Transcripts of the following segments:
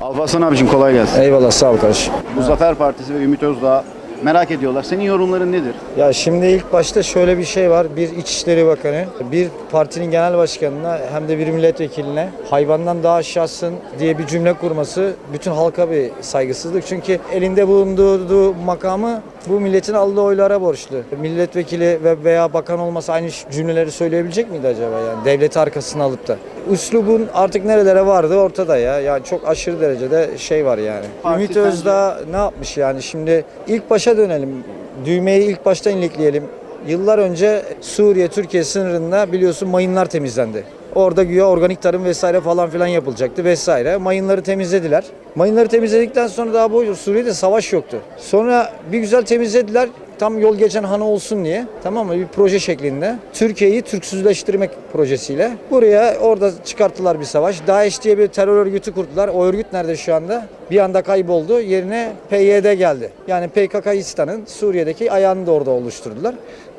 Alparslan abicim kolay gelsin. Eyvallah sağ ol kardeşim. Bu Zafer Partisi ve Ümit Özdağ merak ediyorlar. Senin yorumların nedir? Ya şimdi ilk başta şöyle bir şey var. Bir İçişleri Bakanı, bir partinin genel başkanına hem de bir milletvekiline hayvandan daha aşağısın diye bir cümle kurması bütün halka bir saygısızlık. Çünkü elinde bulunduğu makamı bu milletin aldığı oylara borçlu. Milletvekili ve veya bakan olmasa aynı cümleleri söyleyebilecek miydi acaba yani devleti arkasına alıp da? Üslubun artık nerelere vardı ortada ya. Yani çok aşırı derecede şey var yani. Parti Ümit Özdağ ne yapmış yani şimdi ilk başa dönelim. Düğmeyi ilk baştan ilikleyelim. Yıllar önce Suriye Türkiye sınırında biliyorsun mayınlar temizlendi. Orada güya organik tarım vesaire falan filan yapılacaktı vesaire. Mayınları temizlediler. Mayınları temizledikten sonra daha bu Suriye'de savaş yoktu. Sonra bir güzel temizlediler. Tam yol geçen hanı olsun diye tamam mı bir proje şeklinde Türkiye'yi Türksüzleştirmek projesiyle buraya orada çıkarttılar bir savaş. DAEŞ diye bir terör örgütü kurdular. O örgüt nerede şu anda? Bir anda kayboldu. Yerine PYD geldi. Yani PKK'İstan'ın Suriye'deki ayağını da orada oluşturdular.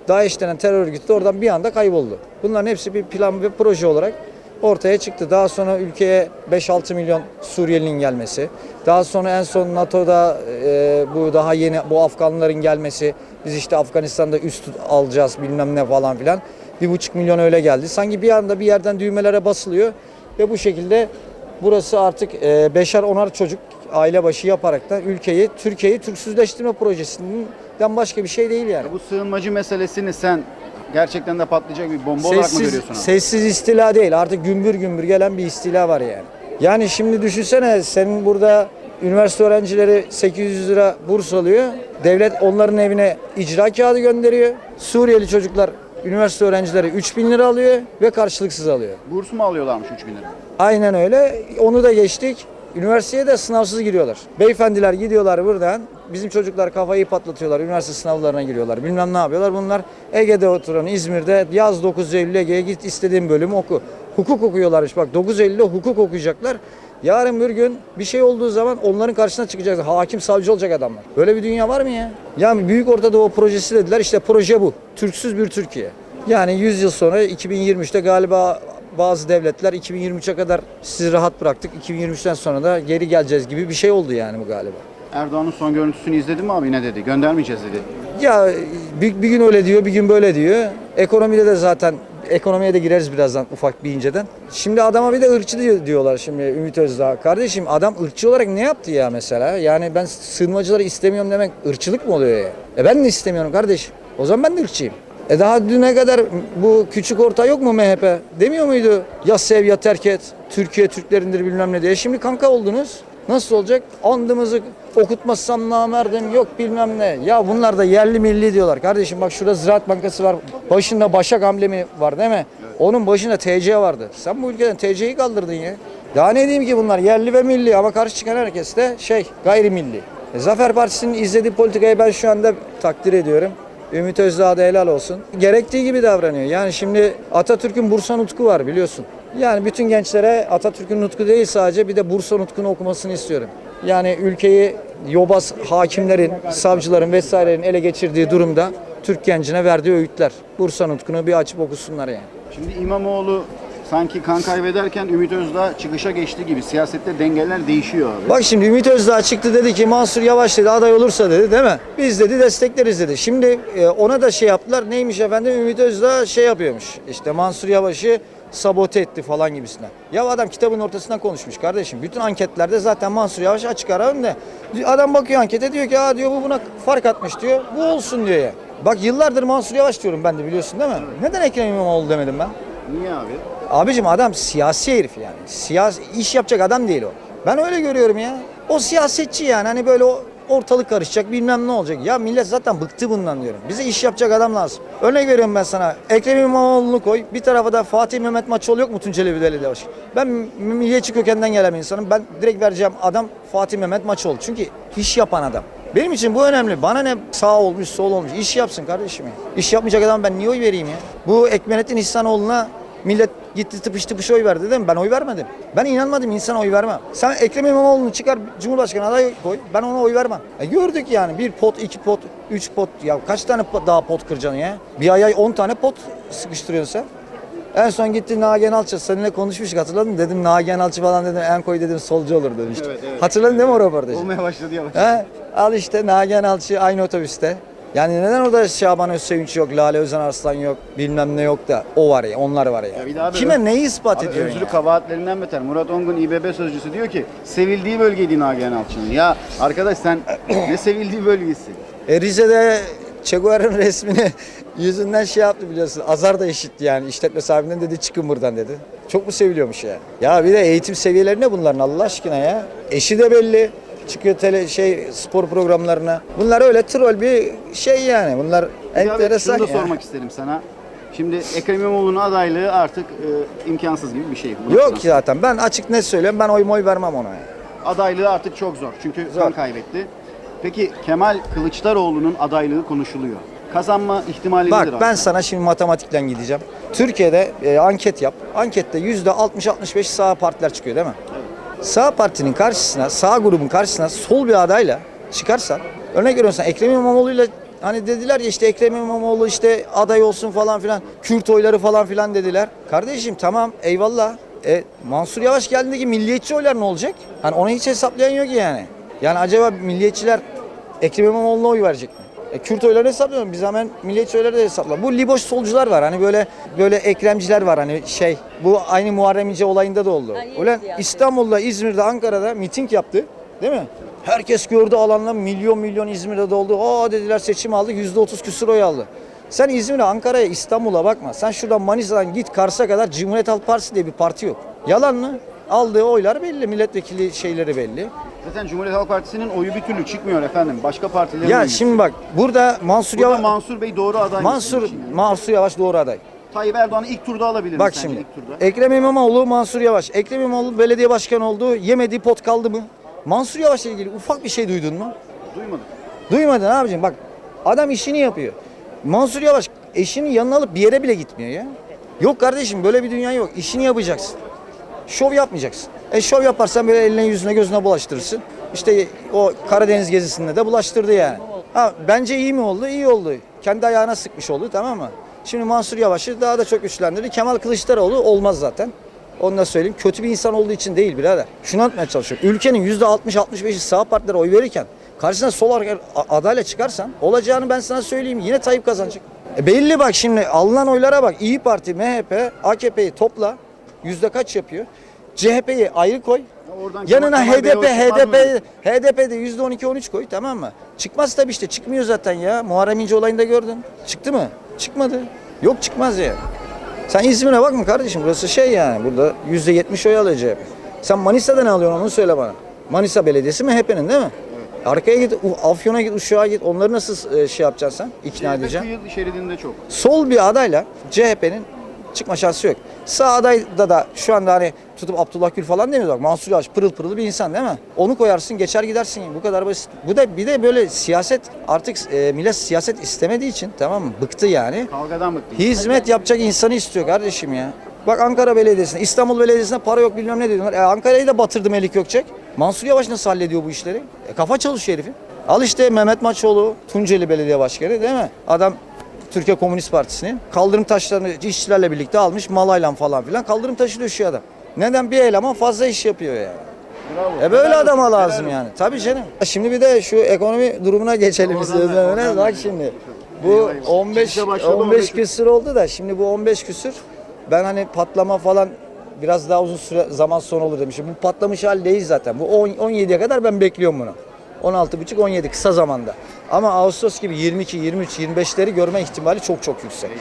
DAEŞ denen terör örgütü de oradan bir anda kayboldu. Bunların hepsi bir plan ve proje olarak ortaya çıktı. Daha sonra ülkeye 5-6 milyon Suriyelinin gelmesi. Daha sonra en son NATO'da e, bu daha yeni bu Afganların gelmesi. Biz işte Afganistan'da üst alacağız bilmem ne falan filan. Bir buçuk milyon öyle geldi. Sanki bir anda bir yerden düğmelere basılıyor ve bu şekilde burası artık e, beşer onar çocuk aile başı yaparak da ülkeyi, Türkiye'yi Türksüzleştirme projesinden başka bir şey değil yani. Bu sığınmacı meselesini sen gerçekten de patlayacak bir bomba olarak mı görüyorsun? abi? sessiz istila değil. Artık gümbür gümbür gelen bir istila var yani. Yani şimdi düşünsene senin burada üniversite öğrencileri 800 lira burs alıyor. Devlet onların evine icra kağıdı gönderiyor. Suriyeli çocuklar üniversite öğrencileri 3000 lira alıyor ve karşılıksız alıyor. Burs mu alıyorlarmış 3 bin lira? Aynen öyle. Onu da geçtik. Üniversiteye de sınavsız giriyorlar. Beyefendiler gidiyorlar buradan. Bizim çocuklar kafayı patlatıyorlar. Üniversite sınavlarına giriyorlar. Bilmem ne yapıyorlar. Bunlar Ege'de oturan İzmir'de yaz 9 Eylül Ege'ye git istediğin bölümü oku. Hukuk okuyorlarmış. Bak 9 Eylül'de hukuk okuyacaklar. Yarın bir gün bir şey olduğu zaman onların karşısına çıkacak. Hakim savcı olacak adamlar. Böyle bir dünya var mı ya? Yani Büyük Orta Doğu projesi dediler. İşte proje bu. Türksüz bir Türkiye. Yani 100 yıl sonra 2023'te galiba bazı devletler 2023'e kadar sizi rahat bıraktık. 2023'ten sonra da geri geleceğiz gibi bir şey oldu yani bu galiba. Erdoğan'ın son görüntüsünü izledin mi abi ne dedi? Göndermeyeceğiz dedi. Ya bir, bir gün öyle diyor, bir gün böyle diyor. Ekonomide de zaten ekonomiye de gireriz birazdan ufak bir inceden. Şimdi adama bir de ırkçı diyor- diyorlar şimdi Ümit Özdağ. Kardeşim adam ırkçı olarak ne yaptı ya mesela? Yani ben sığınmacıları istemiyorum demek ırkçılık mı oluyor ya? E ben de istemiyorum kardeşim. O zaman ben de ırkçıyım. E daha düne kadar bu küçük orta yok mu MHP? Demiyor muydu? Ya sev ya terk et. Türkiye Türklerindir bilmem ne diye. Şimdi kanka oldunuz. Nasıl olacak? Andımızı okutmazsam namerdim yok bilmem ne. Ya bunlar da yerli milli diyorlar. Kardeşim bak şurada Ziraat Bankası var. Başında Başak amblemi var değil mi? Onun başında TC vardı. Sen bu ülkeden TC'yi kaldırdın ya. Daha ne diyeyim ki bunlar yerli ve milli ama karşı çıkan herkes de şey gayrimilli. E, Zafer Partisi'nin izlediği politikayı ben şu anda takdir ediyorum. Ümit Özdağ da helal olsun. Gerektiği gibi davranıyor. Yani şimdi Atatürk'ün Bursa Nutku var biliyorsun. Yani bütün gençlere Atatürk'ün nutku değil sadece bir de Bursa Nutku'nu okumasını istiyorum. Yani ülkeyi yobaz hakimlerin, savcıların vesairenin ele geçirdiği durumda Türk gencine verdiği öğütler. Bursa Nutku'nu bir açıp okusunlar yani. Şimdi İmamoğlu sanki kan kaybederken Ümit Özdağ çıkışa geçti gibi. Siyasette dengeler değişiyor abi. Bak şimdi Ümit Özdağ çıktı dedi ki Mansur Yavaş dedi aday olursa dedi değil mi? Biz dedi destekleriz dedi. Şimdi e, ona da şey yaptılar. Neymiş efendim Ümit Özdağ şey yapıyormuş. İşte Mansur Yavaş'ı sabote etti falan gibisinden. Ya adam kitabın ortasından konuşmuş kardeşim. Bütün anketlerde zaten Mansur Yavaş açık ara önde. Adam bakıyor ankete diyor ki Aa diyor bu buna fark atmış diyor. Bu olsun diyor ya. Bak yıllardır Mansur Yavaş diyorum ben de biliyorsun değil mi? Neden Ekrem İmamoğlu demedim ben? Niye abi? Abicim adam siyasi herif yani. Siyasi iş yapacak adam değil o. Ben öyle görüyorum ya. O siyasetçi yani hani böyle o ortalık karışacak bilmem ne olacak. Ya millet zaten bıktı bundan diyorum. Bize iş yapacak adam lazım. Örnek veriyorum ben sana. Ekrem İmamoğlu'nu koy. Bir tarafa da Fatih Mehmet Maçoğlu yok mu Tunceli Belediye Başkanı? Ben milliyetçi kökenden gelen bir insanım. Ben direkt vereceğim adam Fatih Mehmet Maçoğlu. Çünkü iş yapan adam. Benim için bu önemli. Bana ne sağ olmuş, sol olmuş. İş yapsın kardeşim ya. İş yapmayacak adam ben niye oy vereyim ya? Bu Ekmenettin İhsanoğlu'na millet gitti tıpış tıpış oy verdi değil mi? Ben oy vermedim. Ben inanmadım insana oy vermem. Sen Ekrem İmamoğlu'nu çıkar Cumhurbaşkanı adayı koy. Ben ona oy vermem. E gördük yani bir pot, iki pot, üç pot. Ya kaç tane pot- daha pot kıracaksın ya? Bir ay ay on tane pot sıkıştırıyorsun sen. En son gitti Nagihan Alçı seninle konuşmuştuk hatırladın mı? Dedim Nagihan Alçı falan dedim en koy dedim solcu olur demiştim. Evet, evet. Hatırladın değil mi o röportajı? Olmaya başladı yavaş. He? Al işte Nagihan Alçı aynı otobüste. Yani neden orada Şaban Özsevinç yok, Lale Özen Arslan yok, bilmem ne yok da o var ya, onlar var ya. Ya bir abi Kime öz- neyi ispat Abi ediyorsun özürlü ya? kabahatlerinden beter. Murat Ongun İBB sözcüsü diyor ki sevildiği bölgeydi Nagihan Alçı'nın. Ya arkadaş sen ne sevildiği bölgesi? E, Rize'de Che Guevara'nın resmini yüzünden şey yaptı biliyorsun. Azar da eşitti yani. İşletme sahibinden dedi çıkın buradan dedi. Çok mu seviliyormuş ya? Ya bir de eğitim seviyeleri ne bunların Allah aşkına ya? Eşi de belli. Çıkıyor tele şey spor programlarına. Bunlar öyle troll bir şey yani. Bunlar abi enteresan şunu da ya. sormak isterim sana. Şimdi Ekrem İmamoğlu'nun adaylığı artık e, imkansız gibi bir şey. bu Yok noktadan. ki zaten. Ben açık net söylüyorum. Ben oy moy vermem ona. ya. Adaylığı artık çok zor. Çünkü Zor. kan kaybetti. Peki Kemal Kılıçdaroğlu'nun adaylığı konuşuluyor. Kazanma ihtimali Bak nedir abi? ben sana şimdi matematikten gideceğim. Türkiye'de e, anket yap. Ankette yüzde 60-65 sağ partiler çıkıyor değil mi? Sağ partinin karşısına, sağ grubun karşısına sol bir adayla çıkarsan, örnek veriyorum sen Ekrem İmamoğlu'yla hani dediler ya işte Ekrem İmamoğlu işte aday olsun falan filan, Kürt oyları falan filan dediler. Kardeşim tamam eyvallah. E, Mansur Yavaş geldiğindeki milliyetçi oylar ne olacak? Hani onu hiç hesaplayan yok yani. Yani acaba milliyetçiler Ekrem İmamoğlu'na oy verecek mi? E, Kürt oylarını hesaplıyorum. Biz hemen milliyetçi oyları da hesapla. Bu liboş solcular var. Hani böyle böyle ekremciler var. Hani şey bu aynı Muharrem İnce olayında da oldu. Ay, Ulan. İstanbul'da, İzmir'de, Ankara'da miting yaptı. Değil mi? Herkes gördü alanla milyon milyon İzmir'de doldu. Aa dediler seçim aldı. Yüzde otuz küsur oy aldı. Sen İzmir'e, Ankara'ya, İstanbul'a bakma. Sen şuradan Manisa'dan git Kars'a kadar Cumhuriyet Halk Partisi diye bir parti yok. Yalan mı? Aldığı oylar belli. Milletvekili şeyleri belli. Zaten Cumhuriyet Halk Partisi'nin oyu bir türlü çıkmıyor efendim. Başka partilerin Ya oyu. şimdi bak burada Mansur Burada Yavaş Mansur Bey doğru aday Mansur için yani? Mansur Yavaş doğru aday. Tayyip Erdoğan'ı ilk turda alabilir mi Bak sence şimdi ilk turda? Ekrem İmamoğlu, Mansur Yavaş. Ekrem İmamoğlu belediye başkanı oldu. Yemediği pot kaldı mı? Mansur Yavaş'la ilgili ufak bir şey duydun mu? Duymadım. Duymadın abicim bak adam işini yapıyor. Mansur Yavaş eşini yanına alıp bir yere bile gitmiyor ya. Yok kardeşim böyle bir dünya yok. İşini yapacaksın. Şov yapmayacaksın. E şov yaparsan böyle eline yüzüne gözüne bulaştırırsın. İşte o Karadeniz gezisinde de bulaştırdı yani. Ha, bence iyi mi oldu? İyi oldu. Kendi ayağına sıkmış oldu tamam mı? Şimdi Mansur Yavaş'ı daha da çok güçlendirdi. Kemal Kılıçdaroğlu olmaz zaten. Onu da söyleyeyim. Kötü bir insan olduğu için değil birader. Şunu anlatmaya çalışıyorum. Ülkenin %60-65'i sağ partilere oy verirken karşısına sol adayla çıkarsan olacağını ben sana söyleyeyim. Yine Tayyip kazanacak. E belli bak şimdi alınan oylara bak. İyi Parti, MHP, AKP'yi topla. Yüzde kaç yapıyor? CHP'yi ayrı koy. oradan Yanına Kemal- HDP? HDP, HDP'de yüzde 12-13 koy tamam mı? Çıkmaz tabii işte çıkmıyor zaten ya. Muharrem İnce olayında gördün. Çıktı mı? Çıkmadı. Yok çıkmaz ya. Sen İzmir'e bakma kardeşim burası şey yani. Burada yüzde 70 oy alıyor CHP. Sen Manisa'da ne alıyorsun onu söyle bana. Manisa Belediyesi MHP'nin değil mi? Arkaya git, Afyon'a git, Uşak'a git. Onları nasıl e, şey yapacaksın sen? İkna CHP edeceksin. kıyı şeridinde çok. Sol bir adayla CHP'nin çıkma şansı yok. Sağ adayda da şu anda hani tutup Abdullah Gül falan demiyoruz. Bak Mansur Yavaş pırıl pırıl bir insan değil mi? Onu koyarsın geçer gidersin. Bu kadar basit. Bu da bir de böyle siyaset artık e, millet siyaset istemediği için tamam mı? Bıktı yani. Kavgadan bıktım. Hizmet yapacak insanı istiyor kardeşim ya. Bak Ankara Belediyesi'ne, İstanbul Belediyesi'ne para yok bilmem ne diyorlar. E, Ankara'yı da batırdı Melik Gökçek. Mansur Yavaş nasıl hallediyor bu işleri? E, kafa çalışıyor herifin. Al işte Mehmet Maçoğlu, Tunceli Belediye Başkanı değil mi? Adam Türkiye Komünist Partisi'nin kaldırım taşlarını işçilerle birlikte almış malayla falan filan kaldırım taşı döşüyor adam. Neden? Bir eleman fazla iş yapıyor yani. Bravo. E böyle Helal adama olsun, lazım helal yani. Tabii canım. Şimdi bir de şu ekonomi durumuna geçelim Oradan istiyorsan. ver, öyle. oradan Bak şimdi. Bu Eyvah, eyvah. 15 Çıkışa başladı, 15 15 küsür oldu da şimdi bu 15 küsür ben hani patlama falan biraz daha uzun süre zaman sonra olur demişim. Bu patlamış hal değil zaten. Bu 10 17'ye kadar ben bekliyorum bunu. 16,5 17 kısa zamanda. Ama Ağustos gibi 22 23 25'leri görme ihtimali çok çok yüksek.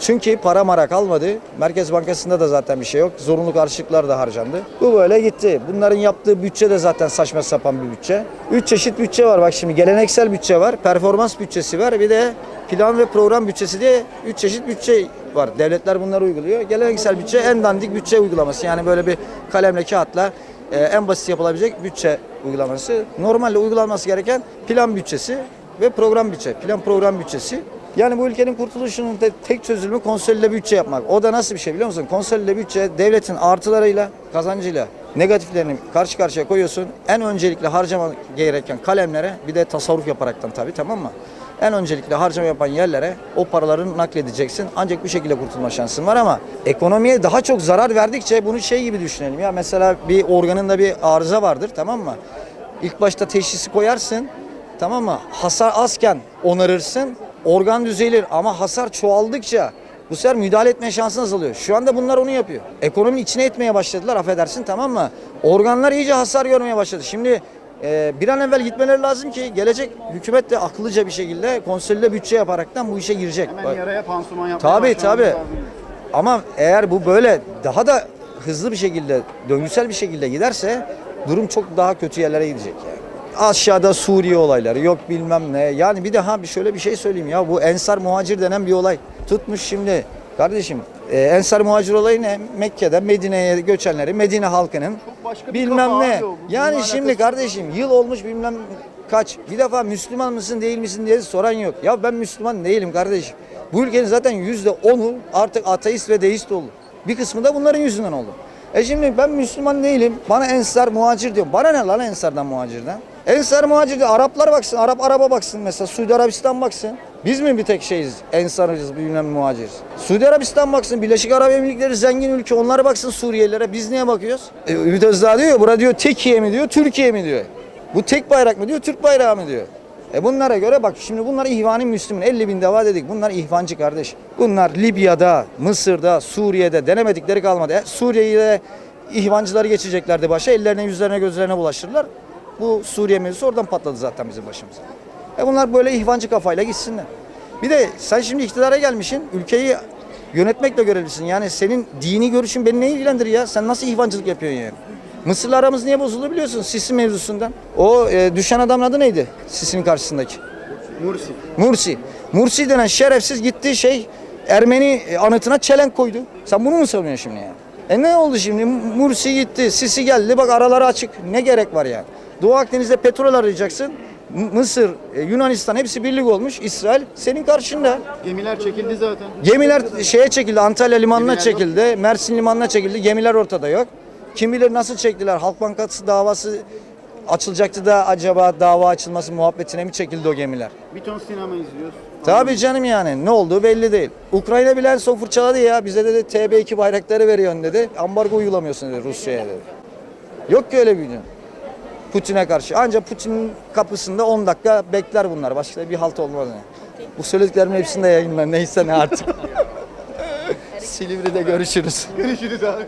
Çünkü para mara kalmadı. Merkez Bankası'nda da zaten bir şey yok. Zorunlu karşılıklar da harcandı. Bu böyle gitti. Bunların yaptığı bütçe de zaten saçma sapan bir bütçe. Üç çeşit bütçe var. Bak şimdi geleneksel bütçe var. Performans bütçesi var. Bir de plan ve program bütçesi diye üç çeşit bütçe var. Devletler bunları uyguluyor. Geleneksel bütçe en dandik bütçe uygulaması. Yani böyle bir kalemle kağıtla e, en basit yapılabilecek bütçe uygulaması. Normalde uygulanması gereken plan bütçesi ve program bütçe. Plan program bütçesi. Yani bu ülkenin kurtuluşunun te- tek çözümü konsolide bütçe yapmak. O da nasıl bir şey biliyor musun? Konsolide bütçe devletin artılarıyla, kazancıyla negatiflerini karşı karşıya koyuyorsun. En öncelikle harcama gereken kalemlere bir de tasarruf yaparaktan tabii tamam mı? En öncelikle harcama yapan yerlere o paraları nakledeceksin. Ancak bu şekilde kurtulma şansın var ama ekonomiye daha çok zarar verdikçe bunu şey gibi düşünelim. Ya mesela bir organında bir arıza vardır tamam mı? İlk başta teşhisi koyarsın tamam mı? Hasar azken onarırsın. Organ düzelir ama hasar çoğaldıkça bu sefer müdahale etme şansın azalıyor. Şu anda bunlar onu yapıyor. Ekonominin içine etmeye başladılar affedersin tamam mı? Organlar iyice hasar görmeye başladı. Şimdi e, bir an evvel gitmeleri lazım ki gelecek hükümet de akıllıca bir şekilde konsolide bütçe yaparaktan bu işe girecek. Hemen yaraya pansuman yapmaya Tabii tabii. lazım. Ama eğer bu böyle daha da hızlı bir şekilde, döngüsel bir şekilde giderse durum çok daha kötü yerlere gidecek yani. Aşağıda Suriye olayları yok bilmem ne. Yani bir daha bir şöyle bir şey söyleyeyim ya bu Ensar Muhacir denen bir olay. Tutmuş şimdi kardeşim e, Ensar Muhacir olayı ne? Mekke'de Medine'ye göçenleri Medine halkının bilmem ne. Yani bununla şimdi kardeşim yıl olmuş bilmem kaç. Bir defa Müslüman mısın değil misin diye soran yok. Ya ben Müslüman değilim kardeşim. Bu ülkenin zaten yüzde onu artık ateist ve deist oldu. Bir kısmı da bunların yüzünden oldu. E şimdi ben Müslüman değilim. Bana ensar muhacir diyor. Bana ne lan ensardan muhacirden? Ensar muhacir diyor. Araplar baksın. Arap araba baksın mesela. Suudi Arabistan baksın. Biz mi bir tek şeyiz? Ensarız bilmem muhaciriz. Suudi Arabistan baksın. Birleşik Arap Emirlikleri zengin ülke. Onlar baksın Suriyelilere. Biz niye bakıyoruz? E, Ümit Özdağ diyor. Bura diyor Tekiye mi diyor. Türkiye mi diyor. Bu tek bayrak mı diyor. Türk bayrağı mı diyor. E bunlara göre bak şimdi bunlar ihvanı Müslüman 50 bin deva dedik. Bunlar ihvancı kardeş. Bunlar Libya'da, Mısır'da, Suriye'de denemedikleri kalmadı. E, Suriye'de ihvancıları geçeceklerdi başa. Ellerine, yüzlerine, gözlerine bulaştırdılar. Bu Suriye mevzusu oradan patladı zaten bizim başımıza. E bunlar böyle ihvancı kafayla gitsinler. Bir de sen şimdi iktidara gelmişsin. Ülkeyi yönetmekle görevlisin. Yani senin dini görüşün beni ne ilgilendirir ya? Sen nasıl ihvancılık yapıyorsun yani? Mısır'la aramız niye bozuldu biliyorsun Sisi mevzusundan. O e, düşen adamın adı neydi? Sisi'nin karşısındaki. Mursi. Mursi. Mursi denen şerefsiz gitti şey Ermeni e, anıtına çelenk koydu. Sen bunu mu savunuyorsun şimdi yani? E ne oldu şimdi? Mursi gitti, Sisi geldi. Bak araları açık. Ne gerek var yani? Doğu Akdeniz'de petrol arayacaksın. Mısır, e, Yunanistan hepsi birlik olmuş. İsrail senin karşında. Gemiler çekildi zaten. Gemiler şeye çekildi, Antalya limanına Gemiler yok. çekildi, Mersin limanına çekildi. Gemiler ortada yok. Kim bilir nasıl çektiler? Halk Bankası davası açılacaktı da acaba dava açılması muhabbetine mi çekildi o gemiler? Bir ton sinema izliyoruz. Tabii canım yani ne olduğu belli değil. Ukrayna bile en son fırçaladı ya. Bize dedi TB2 bayrakları veriyorsun dedi. Ambargo uygulamıyorsun dedi Rusya'ya dedi. Yok ki öyle bir gün. Putin'e karşı. Ancak Putin'in kapısında 10 dakika bekler bunlar. Başka bir halt olmaz yani. Bu söylediklerimin hepsini de yayınlar. Neyse ne artık. Silivri'de görüşürüz. Görüşürüz abi.